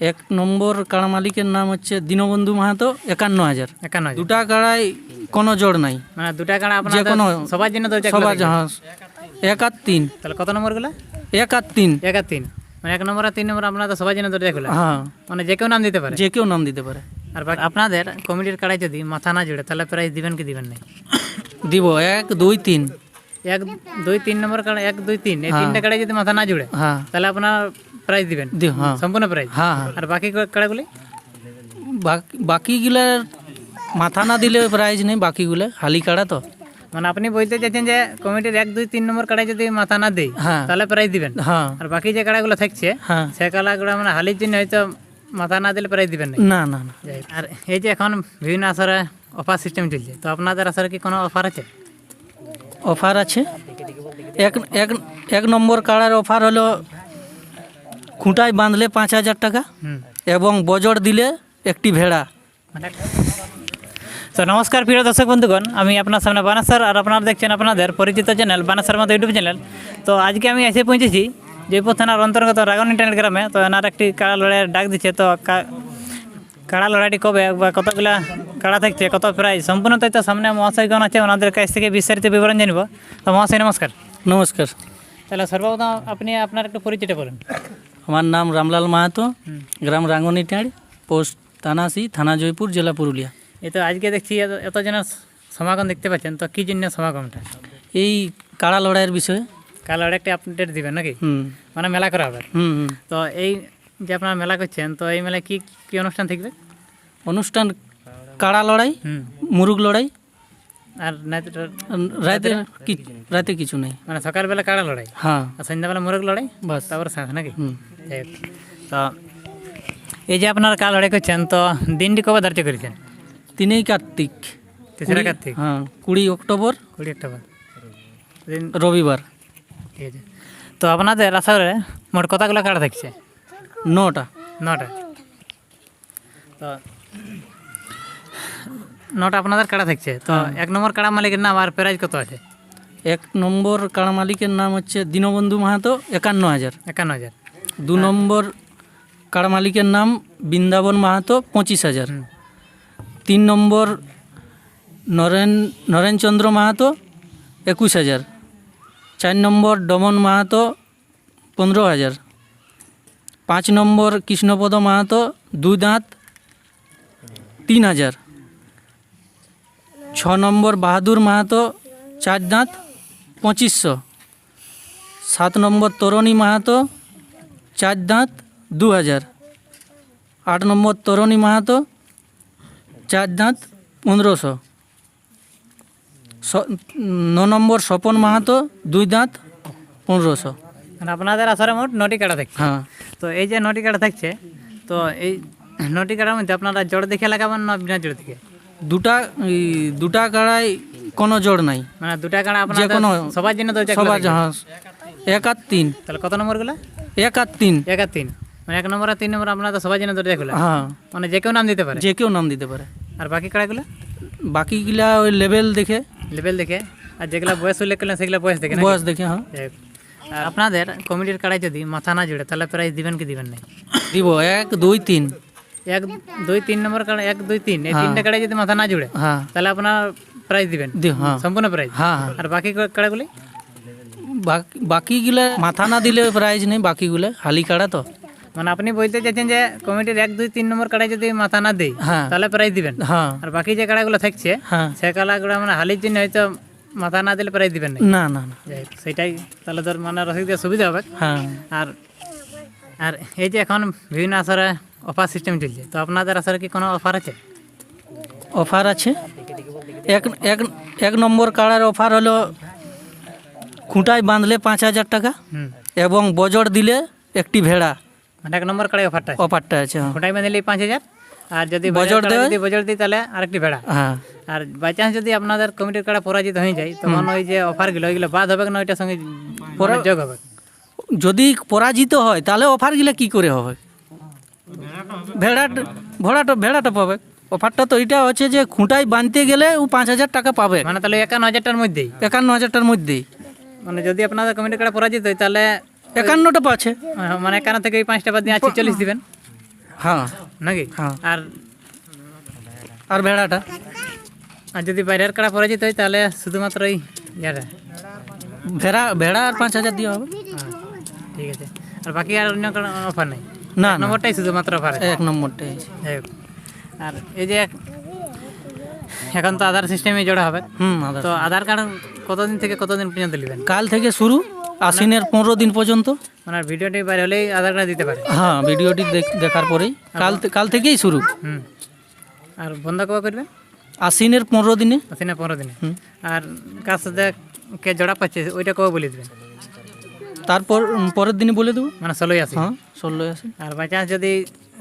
এক নম্বর কাড়া মালিকের নাম হচ্ছে দীনবন্ধু মাহাতো একান্ন হাজার। একান্ন হাজার। দুটা কাড়ায় কোনো জোর নাই। মানে দুটা কাড়া যে কোনো সবার জন্য দরজা সবার এক আর তিন তাহলে কত নম্বরগুলো এক আর তিন এক আর তিন মানে এক নম্বর আর তিন নম্বর আপনাদের সবার জন্য দরজা খোলা। হ্যাঁ। মানে যে কেউ নাম দিতে পারে। যে কেউ নাম দিতে পারে। আর আপনাদের কমিটির কাড়ায় যদি মাথা না জুড়ে তাহলে প্রাইজ দিবেন কি দিবেন না দিব। এক দুই তিন। এক দুই তিন নম্বর কাড়া এক দুই তিন। এই তিনটা কাড়ায় যদি মাথা না জুড়ে হ্যাঁ। তাহলে আপনার প্রাইজ দিবেন। হ্যাঁ। সম্পূর্ণ প্রাইজ হ্যাঁ হ্যাঁ। আর বাকি কাড়াগুলি? বাকি বাকিগুলা মাথা না দিলে প্রাইজ নেই বাকিগুলো হালি কাড়া তো। মানে আপনি বলতে চাইছেন যে কমিটির এক দুই তিন নম্বর কাড়ায় যদি মাথা না দেই হ্যাঁ। তাহলে প্রাইজ দিবেন। হ্যাঁ। আর বাকি যে কাড়াগুলো থাকছে হ্যাঁ। সে কাড়াগুলো মানে হালির জন্য হয়তো মাথা না দিলে প্রাইজ দিবেন না। না না। আর এই যে এখন বিভিন্ন আসরে অফার সিস্টেম চলছে তো আপনাদের আসরে কি কোনো অফার আছে? অফার আছে। এক এক এক নম্বর কাড়ার অফার হলো খুঁটায় বাঁধলে পাঁচ হাজার টাকা এবং বজর দিলে একটি ভেড়া। তো নমস্কার প্রিয় দর্শক বন্ধুগণ আমি আপনার সামনে বানাসার আর আপনারা দেখছেন আপনাদের পরিচিত চ্যানেল বানাসার মতো ইউটিউব চ্যানেল। তো আজকে আমি এসে পৌঁছেছি জয়পুর থানার অন্তর্গত রাগন ইন্টারনেট গ্রামে। তো এনার একটি কাড়া লড়াইয়ের ডাক দিচ্ছে তো কাড়া লড়াইটি কবে? বা কতগুলা কাড়া থাকছে? কত প্রাইস সম্পূর্ণ তথ্য সামনে মহাশয়গণ আছে ওনাদের কাছ থেকে বিস্তারিত বিবরণ জানব। তো মহাশয় নমস্কার। নমস্কার। তাহলে সর্বপ্রথম আপনি আপনার একটু পরিচয়টা বলুন। আমার নাম রামলাল মাহাতো গ্রাম রাঙ্গনিটাড় পোস্ট তানাসি থানা জয়পুর জেলা পুরুলিয়া। এই তো আজকে দেখছি এত- জনের সমাগম দেখতে পাচ্ছেন তো কী জন্য সমাগমটা? এই কাড়া লড়াইয়ের বিষয়ে। কাল আর একটা আপডেট দিবেন নাকি? মানে মেলা করা হবে। তো এই যে আপনারা মেলা করছেন তো এই মেলায় কি কি অনুষ্ঠান থাকবে? অনুষ্ঠান কাড়া লড়াই মুরুগ লড়াই আর রাতে কি রাতে কিছু নেই। মানে সকালবেলা কাড়া লড়াই? হ্যাঁ। আর সন্ধ্যাবেলা মুরগ লড়াই? বাস। তারপরে সাথে নাকি? হুম। তো এই যে আপনারা কাল লড়াই করছেন তো দিনটি কবে ধার্য করেছেন? তিনেই কার্তিক। তেসরা কার্তিক? হ্যাঁ কুড়ি অক্টোবর কুড়ি অক্টোবর। রবিবার। ঠিক আছে। তো আপনাদের আসলে মোট কতগুলো কাড়া থাকছে? নটা নটা। তো নটা আপনাদের কাড়া থাকছে? তো এক নম্বর কাড়া মালিকের নাম আর প্রাইজ কত আছে? এক নম্বর কাড়া মালিকের নাম হচ্ছে দীনবন্ধু মাহাতো একান্ন হাজার। একান্ন হাজার। দু নম্বর কাড়া মালিকের নাম বৃন্দাবন মাহাতো পঁচিশ হাজার। তিন নম্বর নরেন নরেনচন্দ্র মাহাতো একুশ হাজার। চার নম্বর ডমন মাহাতো পনেরো হাজার। পাঁচ নম্বর কৃষ্ণপদ মাহাতো, দুই দাঁত, তিন হাজার। ছ নম্বর বাহাদুর মাহাতো, চার দাঁত, পঁচিশশো। সাত নম্বর তরণী মাহাতো, চার দাঁত, দু হাজার। আট নম্বর তরণী মাহাতো, চার দাঁত, পনেরোশো। ন নম্বর স্বপন মাহাতো, দুই দাঁত, পনেরোশো। আপনাদের আসরে মোট নটি কাড়া থাকছে। হ্যাঁ। তো এই যে নটি কাটা থাকছে তো এই নটি কাটার মধ্যে আপনারা জোর দেখে লাগাবেন না বিনা জোর দেখে? দুটা দুটা কাড়ায় কোনো জোড় নাই। মানে দুটা কাড়া আপনাদের কোনো- সবার জন্য তো সবার। হ্যাঁ। এক আর তিন। তাহলে কত নম্বর নম্বরগুলো এক আর তিন। এক আর তিন। মানে এক নম্বর আর তিন নম্বর আপনাদের সবার জন্য দরজা খোলা হ্যাঁ। মানে যে কেউ নাম দিতে পারে। যে কেউ নাম দিতে পারে। আর বাকি কাড়াগুলো? বাকিগুলা ওই লেভেল দেখে। লেভেল দেখে। আর যেগুলো বয়স উল্লেখ করলেন সেগুলো বয়স দেখে বয়স দেখে হ্যাঁ। আর আপনাদের কমিটির কাড়ায় যদি মাথা না জুড়ে তাহলে প্রাইজ দিবেন কি দিবেন না দিব এক দুই তিন। এক দুই তিন নম্বর কাড়া এক দুই তিন। এই তিনটা কাড়ায় যদি মাথা না জুড়ে হ্যাঁ। তাহলে আপনার প্রাইজ দিবেন। দিব হ্যাঁ। সম্পূর্ণ প্রাইজ। হ্যাঁ হ্যাঁ। আর বাকি কাড়াগুলি বাকি বাকিগুলা মাথা না দিলে প্রাইজ নেই বাকিগুলো হালি কাড়া তো। মানে আপনি বলতে চাইছেন যে কমিটির এক দুই তিন নম্বর কাড়ায় যদি মাথা না দেই হ্যাঁ। তাহলে প্রাইজ দিবেন। হ্যাঁ। আর বাকি যে কাড়াগুলো থাকছে হ্যাঁ। সে কাড়াগুলো মানে হালির জন্য হয়তো মাথা না দিলে প্রায় দিবেন না না না। সেটাই তাহলে তোর মানে রসিদ দিয়ে সুবিধা হবে। হ্যাঁ। আর আর এই যে এখন বিভিন্ন আসরে অফার সিস্টেম চলছে তো আপনাদের আসরে কি কোনো অফার আছে? অফার আছে। এক এক এক নম্বর কাড়ার অফার হলো খুঁটায় বাঁধলে পাঁচ হাজার টাকা এবং বজর দিলে একটি ভেড়া। মানে এক নম্বর কাড়াই অফারটা অফারটা আছে। হ্যাঁ। ওটাই বাঁধলে পাঁচ হাজার? আর যদি বজর দেয়? যদি বজর দিই তাহলে আরেকটি ভেড়া হ্যাঁ। আর বাই চান্স যদি আপনাদের কমিটির কাড়া পরাজিত হয়ে যায় তখন ওই যে অফারগুলো ওইগুলো বাদ হবে না ওইটার সঙ্গে যোগ হবে। যদি পরাজিত হয় তাহলে অফারগুলো কি করে হবে? ভেড়া ভেড়াটা ভেড়াটা পাবে। অফারটা তো এটা হচ্ছে যে খুঁটায় বাঁধতে গেলে ও পাঁচ হাজার টাকা পাবে। মানে তাহলে একান্ন হাজারটার মধ্যেই? একান্ন হাজারটার মধ্যেই। মানে যদি আপনাদের কমিটির কাড়া পরাজিত হয় তাহলে একান্নটা পাচ্ছে মানে একান্ন থেকে ওই পাঁচটা বাদ দিয়ে চল্লিশ দিবেন। হ্যাঁ নাকি হ্যাঁ। আর আর ভেড়াটা আর যদি বাইরের কাড়া পরাজিত হয় তাহলে শুধুমাত্র ওই ইয়াটা ভেড়া ভেড়া আর পাঁচ হাজার দেওয়া হবে হ্যাঁ, ঠিক আছে আর বাকি আর অন্য কোনো অফার নেই না না নম্বরটাই শুধুমাত্র অফার আছে এক নম্বরটাই আছে। যাই হোক। আর এই যে এক- এখন তো আধার সিস্টেমে জোড়া হবে হুম আধার তো আধার কার্ড কতদিন থেকে কতদিন পর্যন্ত নেবেন কাল থেকে শুরু আশ্বিনের পনেরো দিন পর্যন্ত? মানে ভিডিওটি বাইরে হলেই আধার কার্ড দিতে পারে। হ্যাঁ ভিডিওটি দেখ- দেখার পরেই। কাল কাল থেকেই শুরু। হুম। আর বন্ধ কবে করবে? আশ্বিনের পনেরো দিনে। আশ্বিনের পনেরো দিনে। আর কার সাথে কে জোড়া পাচ্ছে ওইটা কবে বলে দেবেন তারপর পরের দিনে বলে দেবো। মানে ষোলোই আসি হ্যাঁ ষোলোই আসে আর বাই চান্স যদি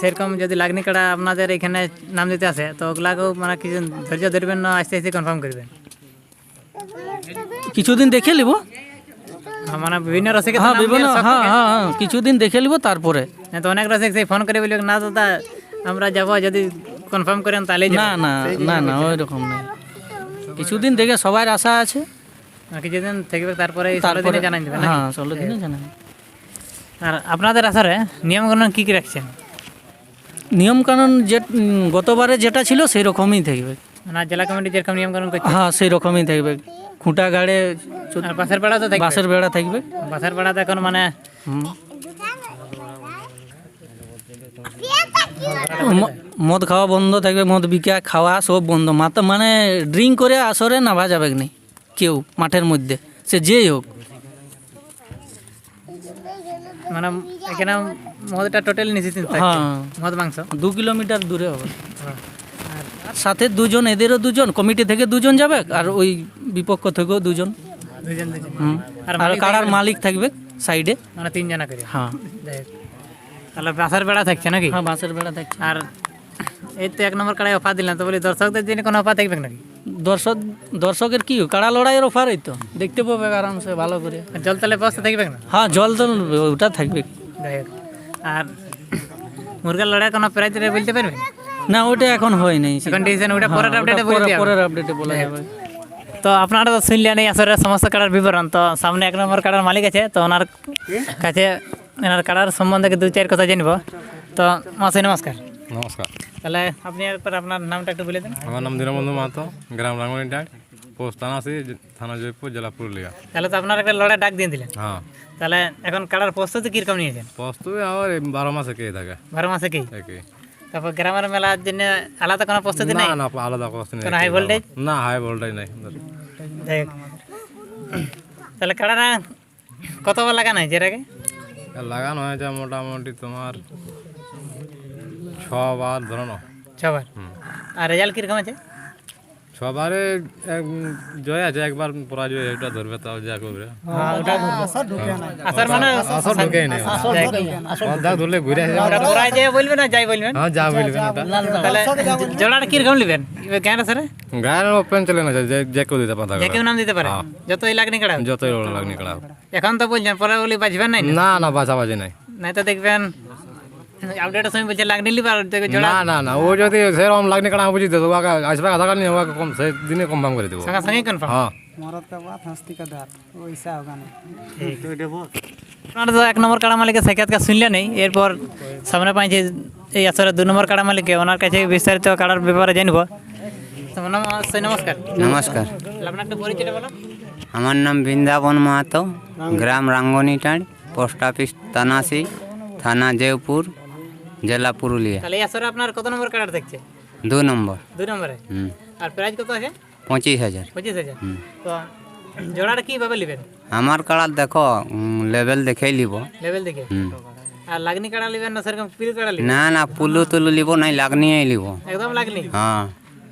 সেরকম যদি লাগনি কাড়া আপনাদের এখানে নাম দিতে আসে তো ওগুলাকেও মানে কিছু ধৈর্য ধরবেন না আস্তে আস্তে কনফার্ম করবেন। কিছুদিন দেখে নিব। মানে বিভিন্ন রসিকে হ্যাঁ বিভিন্ন হ্যাঁ হ্যাঁ হ্যাঁ কিছুদিন দেখে নিব তারপরে। না তো অনেক রসিক সেই ফোন করে বলি না দাদা আমরা যাব যদি কনফার্ম করেন তাহলে না না না না ওই রকম নেই কিছুদিন দেখে সবার আশা আছে। কিছুদিন থাকবে তারপরে ষোলো দিনে জানাই দেবেন হ্যাঁ ষোলো দিনে জানাই। আর আপনাদের আসারে নিয়মকানুন কী কী রাখছেন? নিয়ম কানুন যে গতবারে যেটা ছিল সেই রকমই থাকবে মানে জেলা কমিটি যেরকম নিয়মকানুন হ্যাঁ সেই রকমই থাকবে খুঁটা গাড়ে বাসের পাড়া তো থাকবে। বাঁশের বেড়া থাকবে। বাসের পাড়া তো এখন মানে মদ খাওয়া বন্ধ থাকবে মদ বিকা খাওয়া সব বন্ধ। মাথা মানে ড্রিঙ্ক করে আসরে নাভা যাবে না কেউ মাঠের মধ্যে। সে যেই হোক। মানে এখানে মদটা টোটাল থাকছে হ্যাঁ। মদ মাংস। দু কিলোমিটার দূরে হবে। হ্যাঁ। সাথে দুজন এদেরও দুজন কমিটি থেকে দুজন যাবে আর ওই বিপক্ষ থেকেও দুজন। আর আর মালিক থাকবে সাইডে? মানে তিনজনা করে। হ্যাঁ। তাহলে বাসার বেড়া থাকছে নাকি? হ্যাঁ বাঁশের বেড়া থাকছে। আর এই তো এক নম্বর কাড়াই অফার দিলাম তো বলি দর্শকদের জন্য কোনো অফার থাকবে নাকি? দর্শক দর্শকের কি কাড়া লড়াইয়ের অফার এই তো। দেখতে পাবে আরামসে ভালো করে। জল তালে ব্যবস্থা থাকবে না? হ্যাঁ জল তো ওটা থাকবে। আর মুরগার লড়াই কোনো প্রাইজ বলতে পারবেন? না ওটা এখন হয় নাই এখন ডিসিশন ওটা পরের হ্যাঁ, আপডেটে বলে পরে- দেওয়া পরের আপডেটে বলা যাবে তো আপনারা তো শুনলেন এই আসরের সমস্ত কাড়ার বিবরণ তো সামনে এক নম্বর কাড়ার মালিক আছে তো ওনার কাছে এনার কাড়ার সম্বন্ধে দু চার কথা জানব তো মাসে নমস্কার। নমস্কার। তাহলে আপনি একবার আপনার নামটা একটু বলে দেন। আমার নাম দীনবন্ধু মাহাতো গ্রাম রাঙ্গনি ডাক পোস্ট থানা থানাসি থানা জয়পুর জেলা পুরুলিয়া। তাহলে তো আপনার একটা লড়াই ডাক দিয়ে দিলেন। হ্যাঁ। তাহলে এখন কাড়ার প্রস্তুতি কীরকম নিয়েছেন প্রস্তুতি আমার বারো মাসে কে থাকে? বারো মাসে কি? একই। তারপর গ্রামের মেলার জন্য আলাদা কোনো প্রস্তুতি নাই? না আলাদা প্রস্তুতি নাই হাই ভোল্টেজ না হাই ভোল্টেজ নাই। তাহলে কাড়াটা কতবার লাগানো হয়েছে আগে? লাগানো হয়েছে মোটামুটি তোমার ছবার ধরো ছবার আর রেজাল্ট কীরকম আছে? এক জয় আছে একবার পরাজয় এটা ধরবে তাও যা করবে। হ্যাঁ আসার মানে আসর ঢুকেই নেই। অর্ধা ধরলে ঘুরে আসে। বলবেন না যাই বলবেন। হ্যাঁ যা বলবেন তাহলে জোড়াটা কীরকম নেবেন? কেন স্যার গায়ের ওপেন চলে না যে যে কেউ দিতে পারতা যে কেউ নাম দিতে পারে? যতই লাগনি কাড়া। যতই লাগনি করা এখন তো বলছেন পরে বলি বাঁচবেন নাই? না? না না বাছাবাছি নাই। নাই তো দেখবেন। আপডেটের সময় বলছে লাগনি লিবার না না না ও যদি সেরকম লাগনি কাটা বুঝি দেবো আসবে আধা কাল নিয়ে কম সেই দিনে কনফার্ম করে দেবো। সঙ্গে সঙ্গে কনফার্ম হ্যাঁ। আপনারা তো এক নম্বর কাড়া মালিকের সাক্ষাৎকার শুনলে নেই এরপর সামনে পাইছে এই আসলে দু নম্বর কাড়া মালিককে ওনার কাছে বিস্তারিত কাড়ার ব্যাপারে জানব। নমস্কার। নমস্কার। আমার নাম বৃন্দাবন মাহাতো গ্রাম রাঙ্গনিটাঁড় পোস্ট অফিস তানাসি থানা জয়পুর। জেলা পুরুলিয়া। তাহলে এই আসরে আপনার কত নম্বর কাড়ার দেখছে? দু নম্বর। দুই নম্বরে? আর প্রাইস কত আছে? পঁচিশ হাজার। পঁচিশ হাজার। তো জোড়াটা কীভাবে নেবেন? আমার কাড়ার দেখো লেভেল দেখেই লিব লেভেল দেখে? আর লাগনি কাড়া নেবেন না সেরকম পিল কাড়া নেবেন? না না পুলু তুলু লিব নাই লাগনিয়েই লিব একদম লাগনি? হ্যাঁ।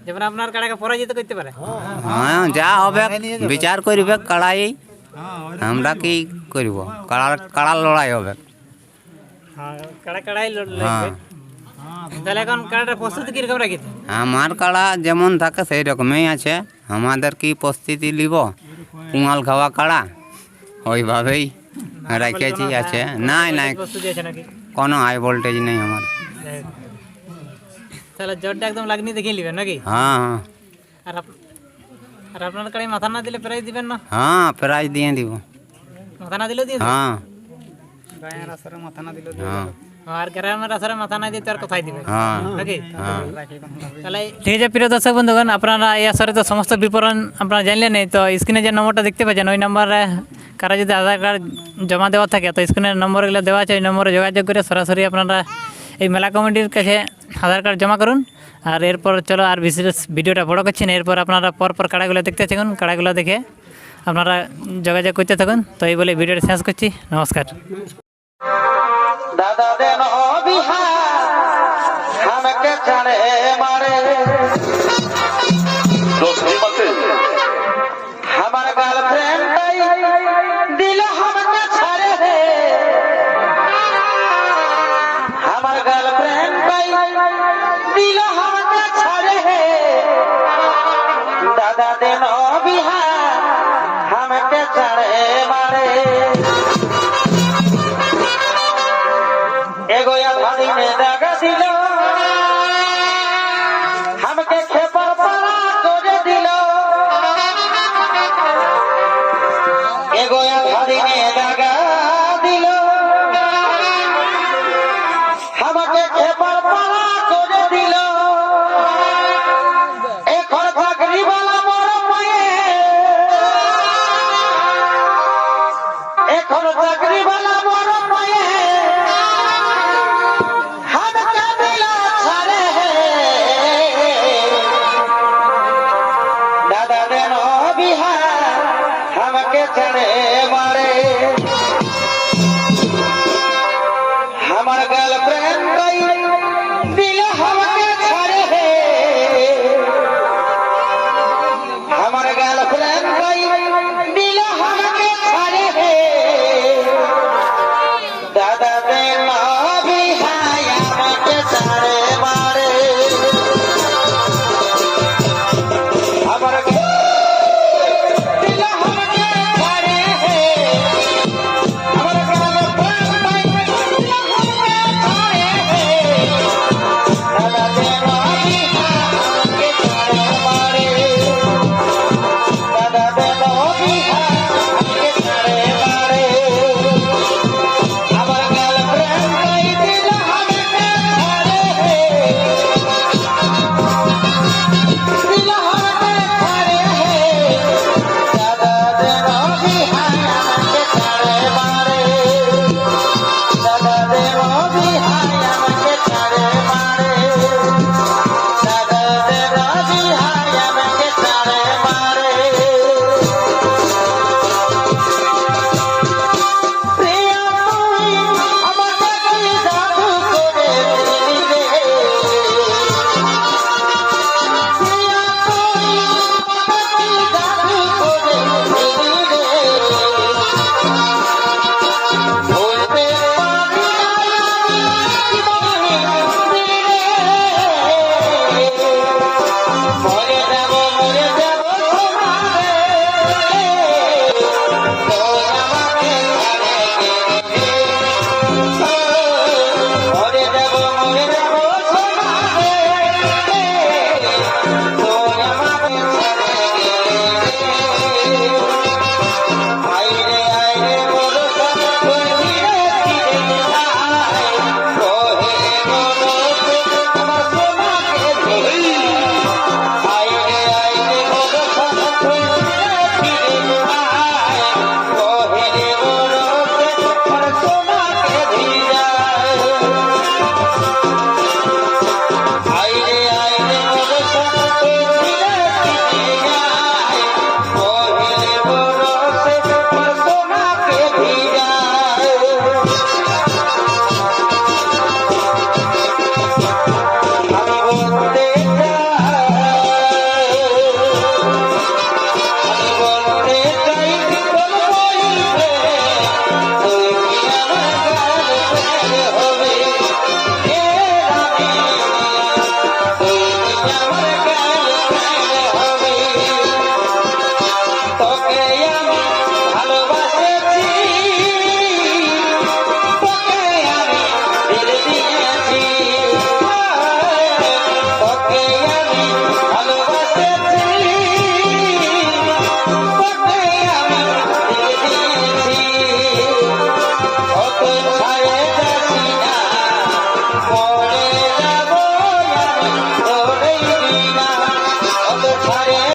যেমন আপনার কাড়াকে পরাজিত করতে পারে। হ্যাঁ যা হবে বিচার করিবে কাড়াই। আমরা কি করব? কাড়ার কাড়ার লড়াই হবে। হ্যাঁ কাড়া আমার কাড়া যেমন থাকে সেই রকমই আছে আমাদের কি প্রস্তুতি লিব কুঙাল খাওয়া কাড়া ওইভাবেই রেখেছি আছে নাই নাই কোনো হাই ভোল্টেজ নেই আমার তাহলে জটটা একদম লাগনি দেখে নেবেন নাকি হ্যাঁ হ্যাঁ আর আর আপনার কাড়াই মাথা না দিলে প্রাইজ দিবেন না হ্যাঁ প্রাইজ দিয়ে দিব মাথা না দিলেও দিয়ে হ্যাঁ গায়ের আসরে মাথা না দিলেও হ্যাঁ। আর গ্রামের আসরে মাথা না দিতে আর কোথায় দিবে? হ্যাঁ। নাকি? হ্যাঁ। তাহলে ঠিক আছে প্রিয় দর্শক বন্ধুগণ আপনারা এই আসরে তো সমস্ত বিবরণ আপনারা জানলেন তো স্ক্রিনে যে নম্বরটা দেখতে পাচ্ছেন ওই নম্বরে কারা যদি আধার কার্ড জমা দেওয়া থাকে তো স্ক্রিনের নম্বরগুলো দেওয়া আছে ওই নম্বরে যোগাযোগ করে সরাসরি আপনারা এই মেলা কমিটির কাছে আধার কার্ড জমা করুন। আর এরপর চলো আর বিশেষ ভিডিওটা বড় করছি না এরপর আপনারা পরপর কাড়াগুলো দেখতে থাকুন কাড়াগুলো দেখে আপনারা যোগাযোগ করতে থাকুন। তো এই বলে ভিডিওটা শেষ করছি নমস্কার। দাদা দেন বিহার আমাকে ছাড়ে মারে। আমার গার্লফ্রেন্ড দিল আমাকে ছাড়ে। আমার গার্লফ্রেন্ড দিল আমাকে ছাড়ে। দাদা দেন বিহার আমাকে ছাড়ে মারে।